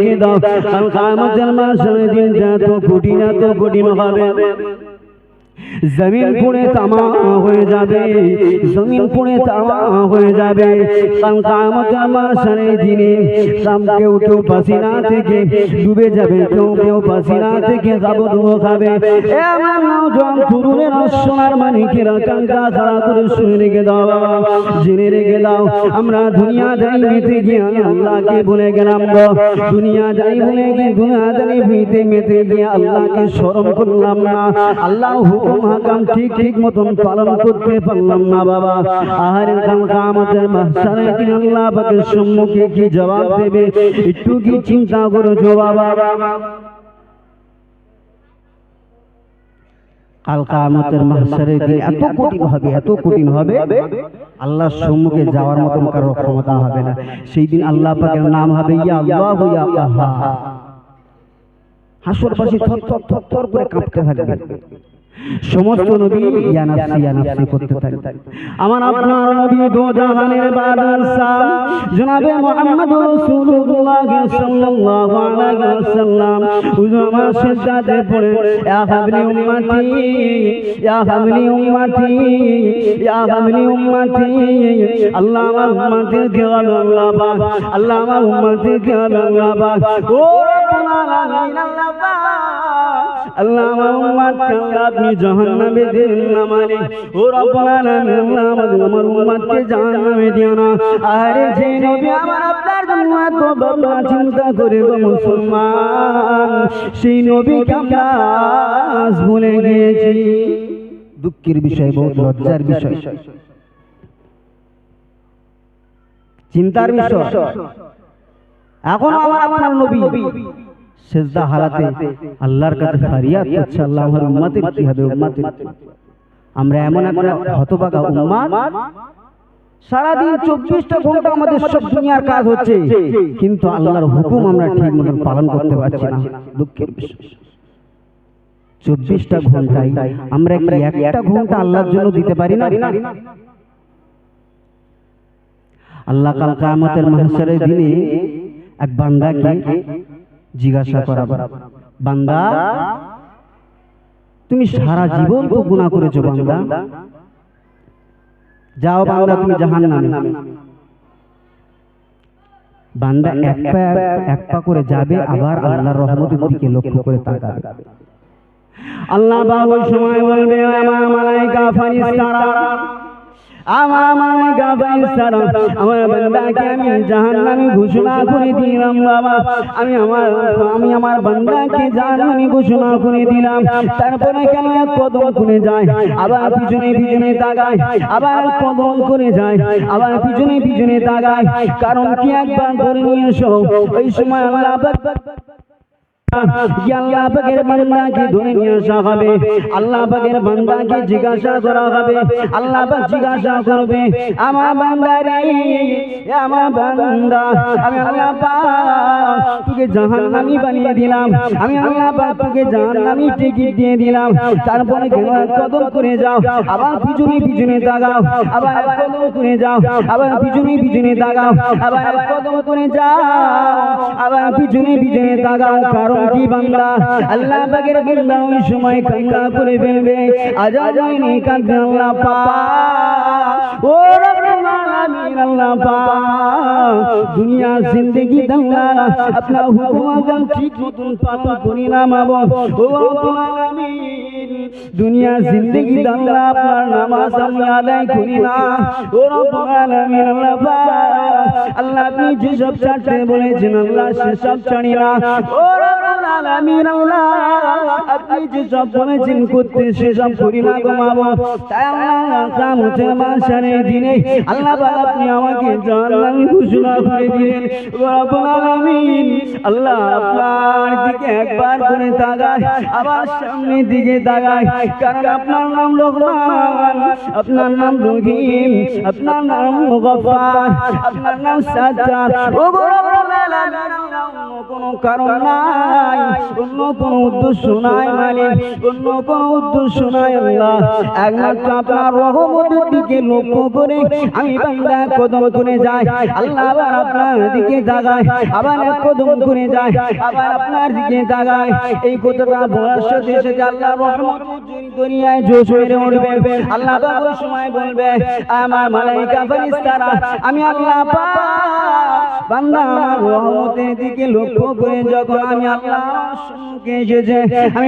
রেখে দাও কাল কামতের মাসের দিনটা তো কঠিন এত কঠিন হবে জমিন পুড়ে তামা হয়ে যাবে। জমিন পুড়ে তামা হয়ে যাবে। মাসের দিনে সাম কেউ কেউ পাসিনা থেকে ডুবে যাবে কেউ কেউ পাসিনা থেকে যাব ডুবো খাবে। আমার নওজোয়ান তরুণের সোনার মানিকেরা কাঙ্কা করে শুনে রেখে দাও বাবা। জেনে রেখে দাও। আমরা দুনিয়া যাই মেতে গিয়ে আমি আল্লাহকে বলে গেলাম গো। দুনিয়া যাই বলে গিয়ে দুনিয়া যাই মেতে মেতে গিয়ে আল্লাহকে স্মরণ করলাম না। আল্লাহ হুকুম হাকাম ঠিক ঠিক মতন পালন করতে পারলাম না বাবা। আহারে কাল কামতের মাহসারে দিন আল্লাহ পাকের সম্মুখে কি জবাব দেবে? একটু কি চিন্তা করেছ বাবা? কাল এত কঠিন হবে, এত কঠিন হবে? আল্লাহর সম্মুখে যাওয়ার মতন কারও ক্ষমতা হবে না। সেই দিন আল্লাহ পাকের নাম হবে ইয়া আল্লাহ আল্লাহ। থর থর থর থর করে কাঁপতে থাকবে। সমস্ত নবী ইয়া নাফসি ইয়া নাফসি করতে থাকে আমার আপনার নবী দো জাহানের বাদশাহ জনাবে মুহাম্মদ রাসূলুল্লাহ সাল্লাল্লাহু আলাইহি ওয়াসাল্লাম। উজমা সিজদাতে পড়ে ইয়া হাবলি উম্মতি ইয়া হাবলি উম্মতি ইয়া হাবলি উম্মতি আল্লাহ আমার উম্মতের খেয়াল আল্লাহ পাক আল্লাহ আমার উম্মতের খেয়াল আল্লাহ পাক। ও রব্বুল আলামিন আল্লাহ পাক। আল্লাহ আমার মানে। আমার না। আরে আমার চিন্তা করে সেই আমরা দুঃখের বিষয়, বহুত লজ্জার বিষয়। চিন্তার বিষয়। এখন আমার আপনার নবী। সেজদা হারাতে আল্লাহর কাছে ফারিয়াদ করছে আল্লাহ আমার উম্মতের কি হবে উম্মতের। আমরা এমন একটা হতবাগা উম্মাদ, সারাদিন চব্বিশটা ঘণ্টা আমাদের সব দুনিয়ার কাজ হচ্ছে, কিন্তু আল্লাহর হুকুম আমরা ঠিক মতন পালন করতে পারছি না, দুঃখের বিষয়। চব্বিশটা ঘন্টায় আমরা একটা ঘণ্টা আল্লাহর জন্য দিতে পারি না? আল্লাহ কাল কামতের মাহসারের দিনে এক বান্দাকে জিজ্ঞাসা করা বান্দা তুমি সারা জীবন তো গুণা করেছ বান্দা। যাও বান্দা তুমি জাহান নামে বান্দা এক পা এক পা করে যাবে আবার আল্লাহর রহমতের দিকে লক্ষ্য করে তাকাবে। আল্লাহ বাবু সময় বলবে আমার মালাইকা ফারিস্তারা আমার মালিকা ফারিস্তারা আমার বান্দাকে আমি জাহান্নামে ঘোষণা করে দিলাম, বাবা। আমি আমার আমি আমার বান্দাকে জাহান্নামে ঘোষণা করে দিলাম। তারপরে কেন এক কদম করে যায়, আবার পিছনে পিছনে তাকায়, আবার কদম করে যায়, আবার পিছনে পিছনে তাকায়। কারণ কি একবার ধরে নিয়ে এসো, ওই সময় আমার পাক আমি আল্লাহ তোকে টিকিট দিয়ে দিলাম। তারপরে কদম করে যাও, আবার পিছনে পিছনে তাকাও, আবার কদম করে যাও, আবার পিছনে পিছনে তাকাও, আবার কদম করে যাও, আবার পিছনে পিছনে তাকাও, কারণ কি বাংলা আল্লাহ পাকের বান্দা ওই সময় কান্না করে ফেলবে। আজা যায়নি কাঁদবে আল্লাহ পা ও রব্বুল আল্লাহ পা দুনিয়া জিন্দেগি দাঙ্গা আপনার হুকুম আজম ঠিক মতন পালন করি না মাবো ও রব্বুল আলামিন। দুনিয়া জিন্দগি দাঙ্গা আপনার নামাজ আমরা আদায় করি না। ও রব্বুল আলামিন, আল্লাহ আল্লাহ আপনি যেসব ছাড়তে বলেছেন, আল্লাহ সেসব ছাড়ি না। ও রব্বুল আলামিন, আল্লাহ আপনি যেসব বলেছেন করতে সেসব করি না তাই দিনে আল্লাহ আপনি আমাকে ঘোষণা করে দিলেন আল্লাহ আপনার দিকে একবার করে আবার সামনের দিকে কারণ আপনার নাম লোকমান, আপনার নাম রহিম, আপনার নাম গফার, আপনার নাম ও কোনো কারণ নাই, অন্য কোনো উদ্দেশ্য নাই। দিকে লক্ষ্য করে আমি আল্লাহ বান্দা আমার রহমতের দিকে লক্ষ্য করে যখন আমি আল্লাহ আমি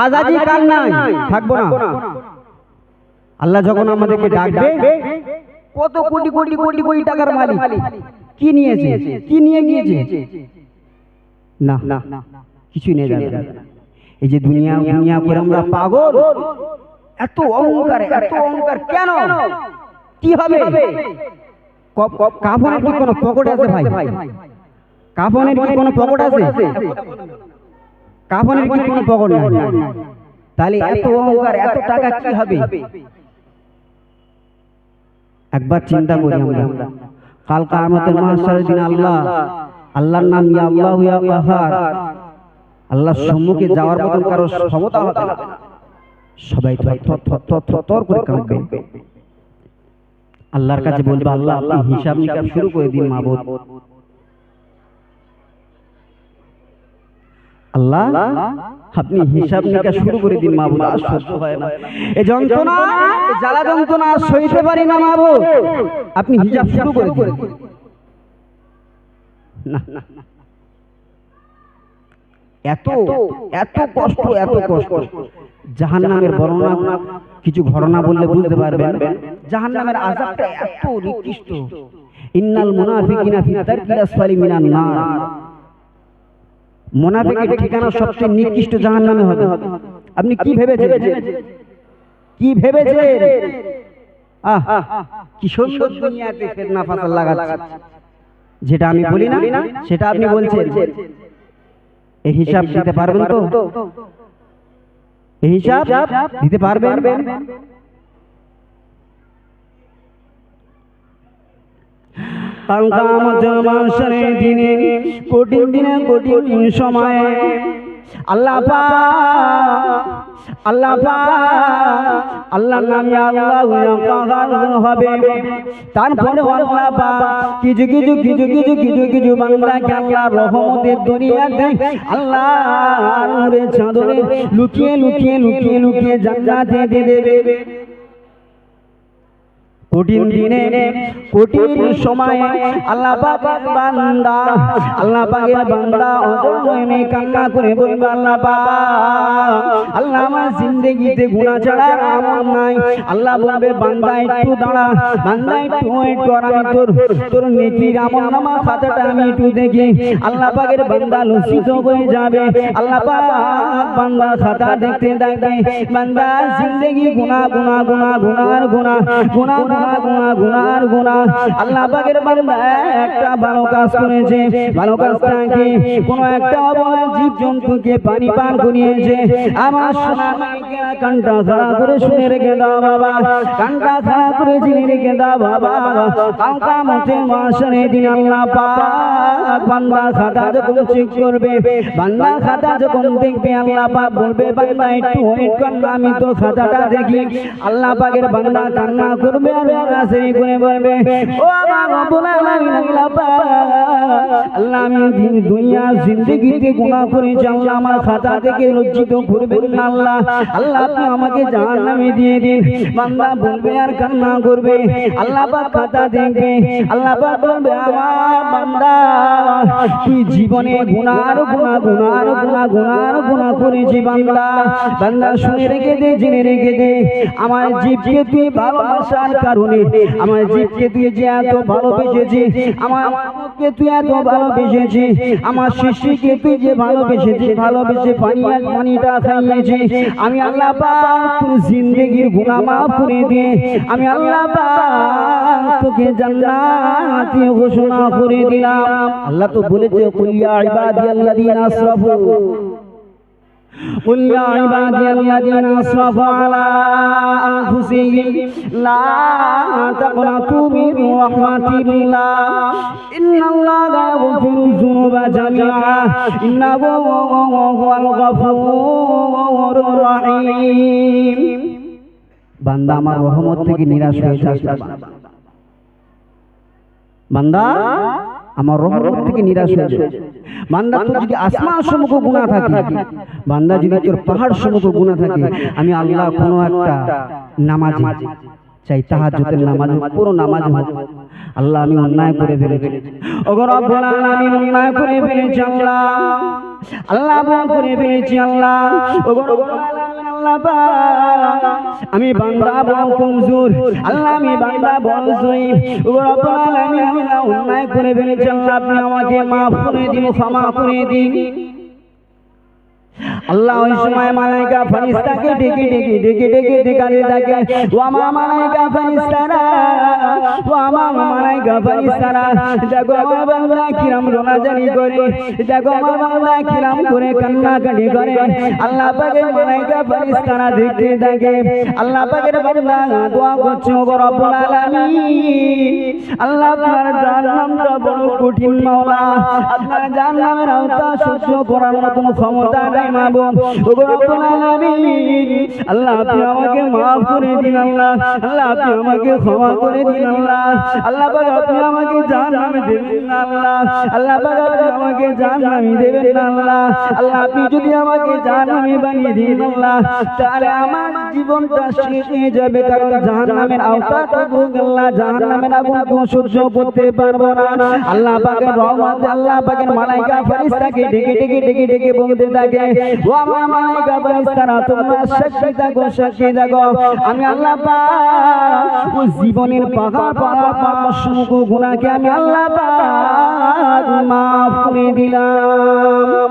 আজ আজ কাল নাই। থাকব না। আল্লাহ যখন আমাদেরকে ডাকবে কত কোটি কোটি কোটি কোটি টাকার মালিক। কি নিয়েছে? কি নিয়ে গিয়েছে না না কিছু নিয়ে যাবে। এই যে দুনিয়া দুনিয়া করে আমরা পাগল। এত অহংকার এত অহংকার কেন? কি হবে? কাফনের কি কোনো পকেট আছে ভাই? কাফনের কি কোনো পকেট আছে? কাফনের কি কোনো পকেট নাই। তাহলে এত অহংকার এত টাকা কি হবে? একবার চিন্তা করি আমরা। কাল কামতের মাহশারের দিন আল্লাহ। আল্লাহর নাম ইয়া আল্লাহ ইয়া কাহার আল্লাহর সম্মুখে যাওয়ার মতন কারও ক্ষমতা হবে না। সবাই থর থর থর থর থর করে কাঁদবে। আল্লাহর কাছে বলবে আল্লাহ আপনি হিসাব নিকাশ শুরু করে দিন মাবুদ। আল্লাহ আপনি হিসাব নিকাশ শুরু করে দিন মাবুদ আর সহ্য হয় না। এই যন্ত্রণা জ্বালা যন্ত্রণা সইতে পারি না মাবুদ আপনি হিসাব শুরু করে দিন। না। এত এত কষ্ট এত কষ্ট। জাহান নামের বর্ণনা কিছু ঘটনা বললে বুঝতে পারবেন। জাহান নামের আযাবটা এত নিকৃষ্ট। ইন্নাল মুনাফিকিনা ফি তারকিল আসফালি মিনান নার। মুনাফিকের ঠিকানা সবচেয়ে নিকৃষ্ট জাহান নামে হবে। আপনি কি ভেবেছেন? কি ভেবেছেন? আহ কি সুন্দর দুনিয়াতে ফেতনা ফাসাদ লাগাচ্ছে। যেটা আমি বলি না সেটা আপনি বলছেন। এই হিসাব দিতে পারবেন তো? এই হিসাব দিতে পারবেন। দিনে কঠিন দিনে কঠিন সময়ে আল্লাহ আল্লাহ নামে আল্লাহ হবে। তারপরে আল্লাহ কিছু কিছু কিছু কিছু কিছু কিছু বাংলাকে আল্লাহ রহমতের দুনিয়াতে আল্লাহ নূরের লুকিয়ে লুকিয়ে লুকিয়ে লুকিয়ে জান্নাতে দিয়ে দেবে। কঠিন দিনে, কঠিন সময়ে আল্লাহ পাকের বান্দা, আল্লাহ পাকের বান্দা অজমে কান্না করে বলবে, আল্লাহ পাক, আল্লাহ আমার জিন্দেগিতে গুনাহ ছাড়া আমল নাই। আল্লাহ বলবে, বান্দা, একটু দাঁড়া, বান্দা, একটু ওয়েট কর, আমি তোর তোর নেকির আমল নামা খাতাটা আমি একটু দেখি। আল্লাহ পাকের বান্দা লজ্জিত হয়ে যাবে। আল্লাহ পাক বান্দা খাতা দেখতে দেখতে বান্দা, জিন্দেগি গুনাহ গুনাহ গুনাহ গুনার গুনাহ গুনাহ গুনাহ গুনাহ গুনার আল্লাহ পাকের বান্দা একটা ভালো কাজ করেছে, ভালো একটা জীব জন্তুকে পানি পান করিয়েছে। আমার খাড়া করে শুনে রেখে দাও বাবা। খাড়া করে জেনে রেখে দাও বাবা। মতে দিন আল্লাহ পাক বান্দা খাতা যখন চেক করবে, বান্দা খাতা যখন দেখবে, আল্লাহ পাক বলবে, বান্দা, একটু ওয়েট কর আমি তো খাতাটা দেখি। আল্লাহ পাকের বান্দা কান্না করবে আর আমার জীবনে গুনার গুনাহ গুনার গুনাহ গুনার গুনাহ করেছি বান্দা। বান্দা, শুনে রেখে দে, জেনে রেখে দে। আমার জীবকে তুই ভালোবাসার কারণে কারণে আমার জীবকে তুই যে এত ভালোবেসেছি আমার মুখকে তুই এত ভালোবেসেছি আমার শিশুকে তুই যে ভালোবেসেছি ভালোবেসে পানি আর পানিটা খাইয়েছি আমি আল্লাহ তোর জিন্দগির গুনাহ মাফ করে দিয়ে আমি আল্লাহ তোকে জান্নাতি ঘোষণা করে দিলাম। আল্লাহ তো বলেছে কুলিয়া ইবাদিয়াল্লাযিনা আসরাফু قل يا عبادي الذين اسرفوا على انفسهم لا تقنطوا من رحمة الله ان الله لا يغفر الذنوب جميعا انه هو الغفور الرحيم বান্দা আমার রহমত থেকে নিরাশ হয়ে যাস না বান্দা আমার রহমত থেকে নিরাশ হয়ে যায়। বান্দা তোর যদি আসমান সম্মুখ গুণা থাকে বান্দা যদি তোর পাহাড় সম্মুখ গুণা থাকে আমি আল্লাহ কোনো একটা নামাজ চাই। তাহাজ্জুদের নামাজ পুরো নামাজ আল্লাহ আমি অন্যায় করে ফেলেছি। ওগো রব্বুল আলামিন অন্যায় করে ফেলেছি আল্লাহ। আল্লাহ করে ফেলেছি আল্লাহ। ওগো রব্বুল আমি বান্দা বড় কমজোর, আল্লাহ আমি বান্দা বড় জয়ীব ওগো রব্বুল আল্লাহ অন্যায় করে ফেলেছি আল্লাহ আপনি আমাকে মাফ করে দিন, ক্ষমা করে দিন। আল্লাহ ওই সময় মালাইকা ফেরেশতাকে ডেকে ডেকে ডেকে ডেকে ডেকাতে থাকে ও আমার মালাইকা ফেরেশতারা ও আমার মালাইকা ফেরেশতারা দেখো আমার বান্দা কিরাম রোনাজারি করে দেখো আমার বান্দা কিরাম করে কান্নাকাটি করে আল্লাহ পাকের মালাইকা ফেরেশতারা দেখতে থাকে আল্লাহ পাকের বান্দা দোয়া করছে ও রব্বুল আলামিন আল্লাহ আপনার জাহান্নামটা বড় কঠিন মাওলা আপনার জাহান্নামের আওতা সহ্য করার মতন ক্ষমতা নাই মাবুদ ওগো আল্লাহ আমাকে আমাকে জাহান্নামে দেবেন আল্লাহ আল্লাহ আমাকে জাহান্নামে দেবেন না আল্লাহ আল্লাহ আপনি যদি আমাকে জাহান্নামে বানিয়ে দিন আল্লাহ তাহলে আমার জীবনটা শেষ হয়ে যাবে কারণ জাহান্নামের আওতাটুকু আল্লাহ জাহান্নামের আগুনকে সহ্য করতে পারব না আল্লাহ পাকের রহমত আল্লাহ পাকের মালাইকা ফেরেশতাকে ডেকে ডেকে ডেকে ডেকে বলতে থাকে আমি আল্লাহ পাক জীবনের পাহাড় সমগ্র গুনাহকে আমি আল্লাহ পাক মাফ করে দিলাম।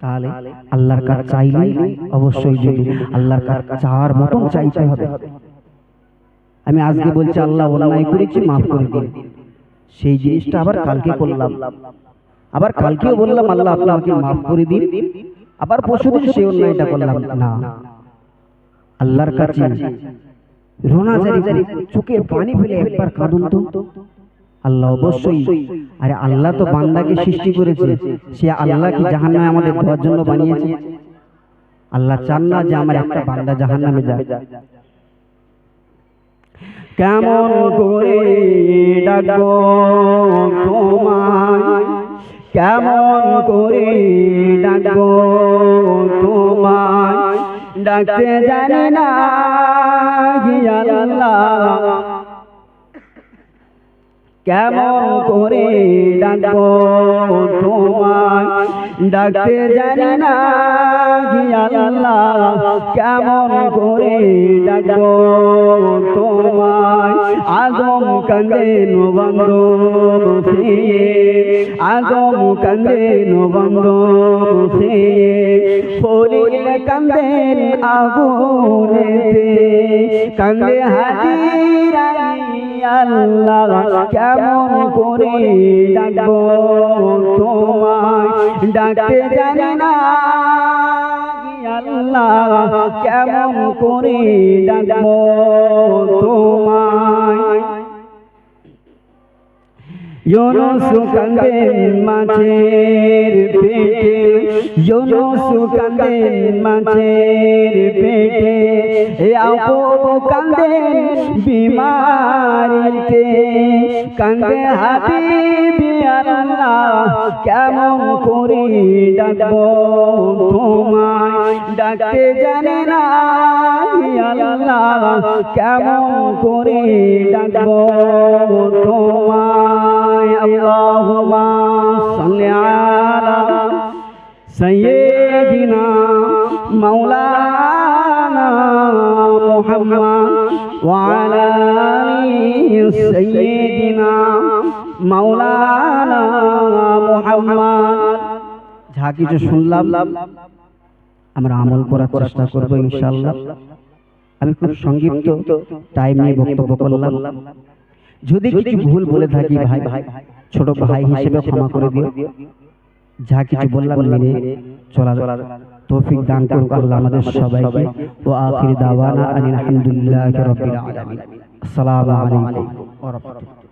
তাহলে আল্লাহর কাছে চাইলে অবশ্যই যদি আল্লাহর কাছে চাওয়ার মতন চাইতে হবে। আমি আজকে বলছি, আল্লাহ অন্যায় করেছি, মাফ করে দিন। সেই জিনিসটা আবার কালকে করলাম। আবার কালকেও বললাম আল্লাহ আপনাকে মাফ করে দিন। আবার পরশুদিন সেই অন্যায়টা করলাম। না। আল্লাহর কাছে রোনা জারি জারি চোখের পানি ফেলে একবার কাঁদুন তো। আল্লাহ অবশ্যই। আরে আল্লাহ তো বান্দাকে সৃষ্টি করেছে। সে আল্লাহ কি জাহান্নামে আমাদের জন্য বানিয়েছে? আল্লাহ চান না যে আমার একটা বান্দা জাহান্নামে যায় কেমন করে ডাকবো তোমায়? কেমন করে ডাকবো তোমায়? ডাকতে জানি না কেমন করে ডাকবো তোমায়? ডাকতে জানি না আল্লাহ। কেমন করে ডাকবো তোমায়? আদম কান্দে নবন্দ আদম কান্দে নবন্দ ফরিল কান্দেন আগুনেতে কান্দে হাজিরাই আল্লাহ, কেমন করে ডাকবো তোমায়? ডাকতে জানি না আল্লাহ, কেমন করে ডাকবো তোমায়? ইউনুস কান্দেন মাছের পেটে ইউনুসু কান্দেন মাছের পেটে ইয়াকুব কান্দেন বিমারিতে কান্দে হাবিবি কেমন করে ডাকবো তোমায়? ডাকতে জানে না আল্লাহ, কেমন করে ডাকবো তোমায়? আল্লাহুম্মা সাল্লি আলা সাইয়্যিদিনা মাওলানা মুহাম্মদ ওয়া যা কিছু শুনলাম, আমরা আমল করার চেষ্টা ইনশাআল্লাহ। আমি খুব সংক্ষিপ্ত টাইম নিয়ে বক্তব্য করলাম। যদি কিছু ভুল বলে থাকি ভাই ভাই ছোট ভাই হিসেবে ক্ষমা করে দিও। যা কিছু বললাম মেনে চলা তৌফিক দান করুক আল্লাহ আমাদের সবাইকে। ও আখির দাওয়ানা আলহামদুলিল্লাহ আসসালামু আলাইকুম ওয়া রাহমাতুল্লাহ।